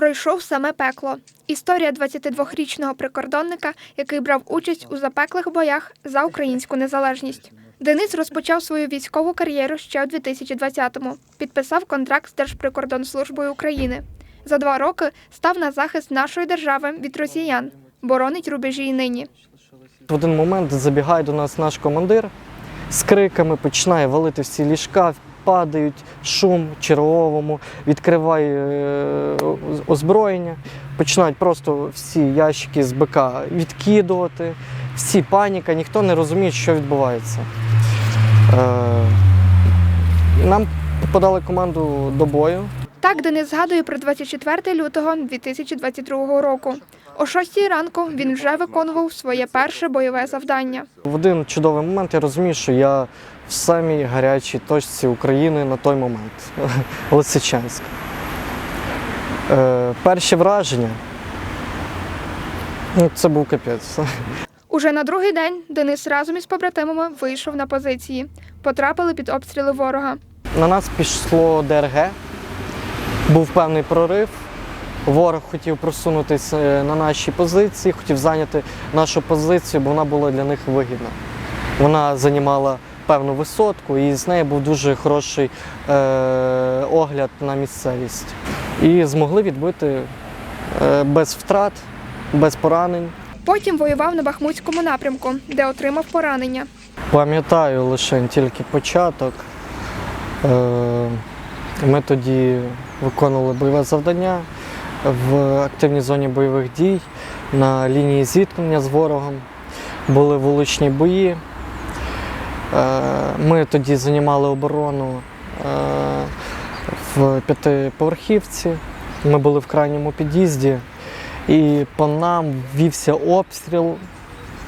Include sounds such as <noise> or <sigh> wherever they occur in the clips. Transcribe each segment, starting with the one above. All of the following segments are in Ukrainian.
пройшов саме пекло. Історія 22-річного прикордонника, який брав участь у запеклих боях за українську незалежність. Денис розпочав свою військову кар'єру ще у 2020-му. Підписав контракт з Держприкордонслужбою України. За два роки став на захист нашої держави від росіян. Боронить рубежі й нині. В один момент забігає до нас наш командир з криками, починає валити всі ліжка, падають шум черговому, відкриває е, озброєння, починають просто всі ящики з БК відкидувати, всі паніка, ніхто не розуміє, що відбувається. Е, Нам подали команду до бою. Так Денис згадує про 24 лютого 2022 року. О 6 ранку він вже виконував своє перше бойове завдання. В один чудовий момент я розумію, що я в самій гарячій точці України на той момент <laughs> Лисичанськ. Е, перші враження. Ну, це був капець. Уже на другий день Денис разом із побратимами вийшов на позиції. Потрапили під обстріли ворога. На нас пішло ДРГ, був певний прорив. Ворог хотів просунутися е, на наші позиції, хотів зайняти нашу позицію, бо вона була для них вигідна. Вона займала певну висотку, і з неї був дуже хороший е, огляд на місцевість. І змогли відбити е, без втрат, без поранень. Потім воював на Бахмутському напрямку, де отримав поранення. Пам'ятаю лише тільки початок. Е, Ми тоді виконували бойове завдання в активній зоні бойових дій на лінії зіткнення з ворогом. Були вуличні бої. Е, Ми тоді займали оборону е, в п'ятиповерхівці. Ми були в крайньому під'їзді, і по нам вівся обстріл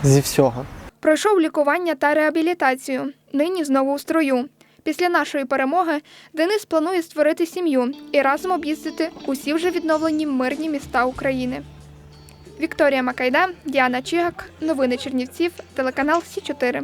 зі всього. Пройшов лікування та реабілітацію. Нині знову у строю. Після нашої перемоги Денис планує створити сім'ю і разом об'їздити усі вже відновлені мирні міста України. Вікторія Макайда, Діана Чигак, новини Чернівців, телеканал Сі 4